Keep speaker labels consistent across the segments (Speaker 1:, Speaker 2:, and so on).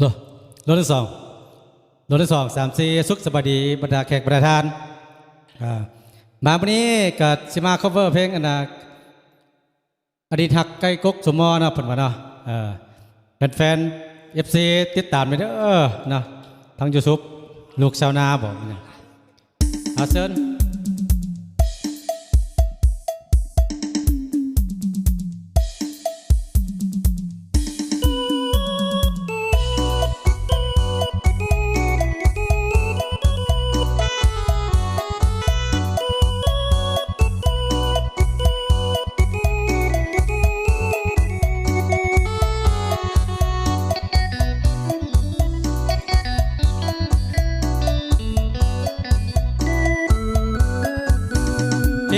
Speaker 1: โลโลที่สองโลที่สองสามสี่สุขสวัสดีบรรดาแขกประธานอ่ามาวันนี้กับสิมา cover เพลงอันนะอดีตหักไก่กกสมอนะผลว่าเนาะเออแฟนๆเอฟซีติดตามไปเด้อนะทางยูทูบลูกชาวนาบอกเนี่ยอาเซิน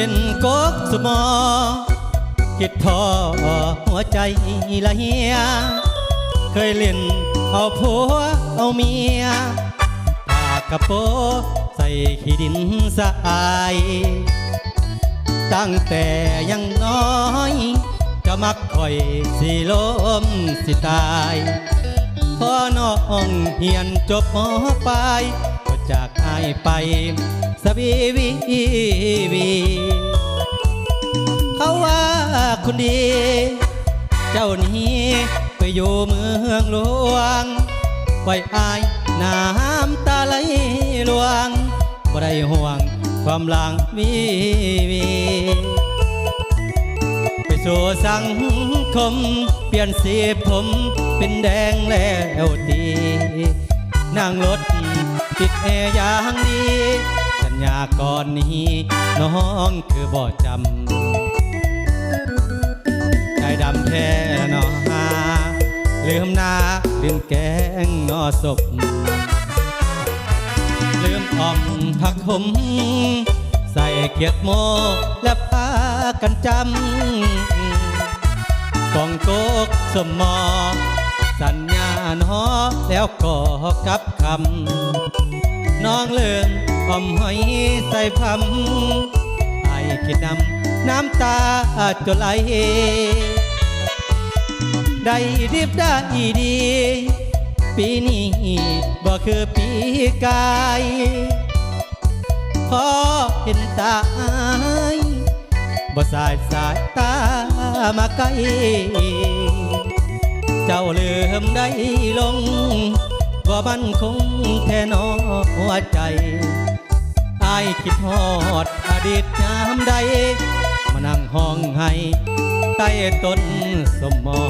Speaker 1: ห็นกกสมอคิดท้อหัวใจละเฮีย เคยเล่นเอาผัวเอาเมียปากกระโปใส่ขี้ดินสาย ตั้งแต่ยังน้อยก็มักคอยสิลมสิตายพอน้องเฮียนจบมปลายก็จากอายไปสวีวีวี ดี เจ้านี้ไปอยู่เมืองหลวงไว้อายน้ำตาไหลหลวงบ่ได้ห่วงความหลังวีวีไปสู่สังคม เปลี่ยนสีผมเป็นแดงแล้วตีนั่งรถติดแอร์อย่างดีสัญญาก่อนนี้ น้องคือบ่จำ ใจำแท้ละเนอหาลืมหน้าลืมแกงนอศพลืมอ่อมผักขมใส่เกียดโมและพากันจำกองโกกสมอ สัญญาหนอแล้วก็กับคำน้องเลื่องอมหอยใส่พำไอคิดนำน้ำตาจะไหล ได้ดิบได้ดี ปีนี้บ่คือปีกายพอเห็นตาอายบ่สายสายตามาไกลเจ้าลืมได้ลงว่ามันคงแท่นอหัวใจอายคิดฮอดอดีตยามใดมานั่งห้องให้ ใต้ต้นสมอ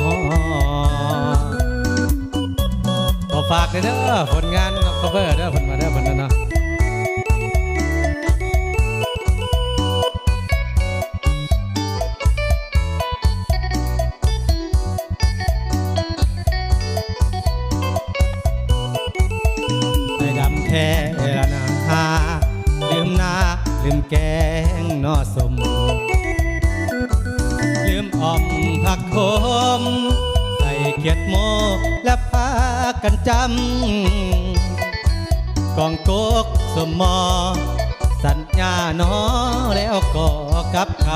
Speaker 1: ขอฝากด้เด้อผลงานคเวอร์เด้อผลมาเด้อผลนะเนาะใจดำแท้ละนาหาลืมหน้าลืมแกงนอสมลืม อ่อมผักโคม ใส่เกียดโมและพากันจำกองโกกสมอ สัญญาหนอแล้วก็กลับค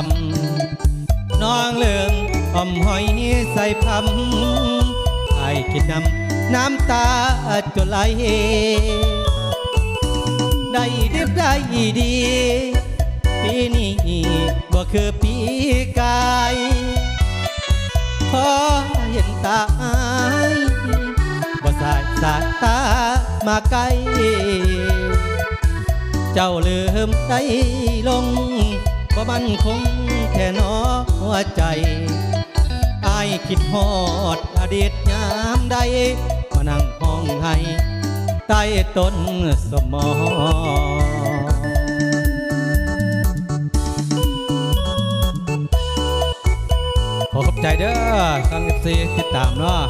Speaker 1: ำน้องเลืองอมหอยใส่พำไอ้คิดนำน้ำตาจะไหลได้ดิบได้ดีปีนี้บ่คือปีกาย เห็นตาอายบ่สายสายตามาไกล เจ้าลืมได้ลงว่ามันคงแค่นอหัวใจอายคิดฮอดอดีตยามใดมานั่งห้องให้ใต้ต้นสมอ ขอขอบใจเด้อทางสี่ติดตามเนาะ